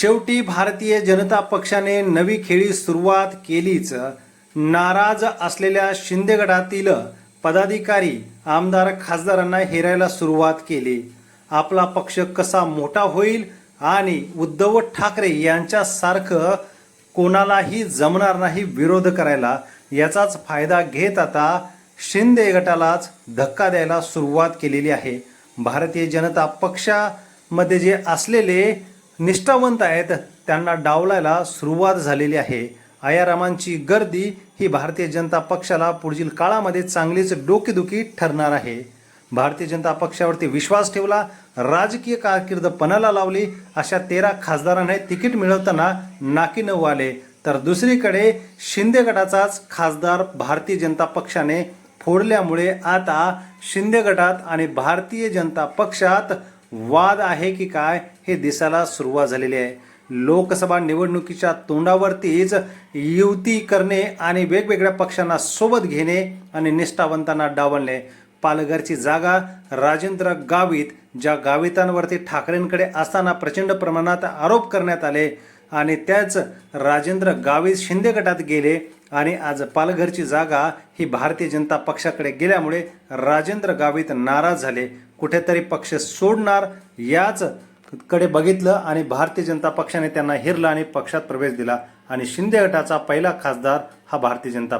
शेवटी भारतीय जनता पक्षाने नवी खेळी सुरुवात केलीच. नाराज असलेल्या शिंदे गटातील पदाधिकारी आमदार खासदारांना हेरायला सुरुवात केली. आपला पक्ष कसा मोठा होईल आणि उद्धव ठाकरे यांच्यासारखं कोणालाही जमणार नाही विरोध करायला याचाच फायदा घेत आता शिंदे गटालाच धक्का द्यायला सुरुवात केलेली आहे. भारतीय जनता पक्षामध्ये जे असलेले निष्ठावंत आहेत. त्यांना डावलायला सुरुवात झालेली आहे. आयारामांची गर्दी ही भारतीय जनता पक्षाला पुढील काळामध्ये चांगलीच डोकेदुखी ठरणार आहे. भारतीय जनता पक्षावरती विश्वास ठेवला राजकीय कारकीर्द पणाला लावली अशा तेरा खासदारांना तिकीट मिळवताना नाकी नऊ आले तर दुसरीकडे शिंदे गटाचाच खासदार भारतीय जनता पक्षाने फोडल्यामुळे आता शिंदे गटात आणि भारतीय जनता पक्षात वाद आहे की काय हे दिसायला सुरुवात झालेली आहे. लोकसभा निवडणुकीच्या तोंडावरतीच युती करणे आणि वेगवेगळ्या पक्षांना सोबत घेणे आणि निष्ठावंतांना डावलणे. पालघरची जागा राजेंद्र गावित ज्या गावितांवरती ठाकरेंकडे असताना प्रचंड प्रमाणात आरोप करण्यात आले आणि त्याच राजेंद्र गावित शिंदे गटात गेले आणि आज पालघरची जागा ही भारतीय जनता पक्षाकडे गेल्यामुळे राजेंद्र गावित नाराज झाले. कुठेतरी पक्ष सोडणार याच कडे बघितलं आणि भारतीय जनता पक्षाने त्यांना हिरला आणि पक्षात प्रवेश दिला. आणि शिंदे गटाचा पहिला खासदार हा भारतीय जनता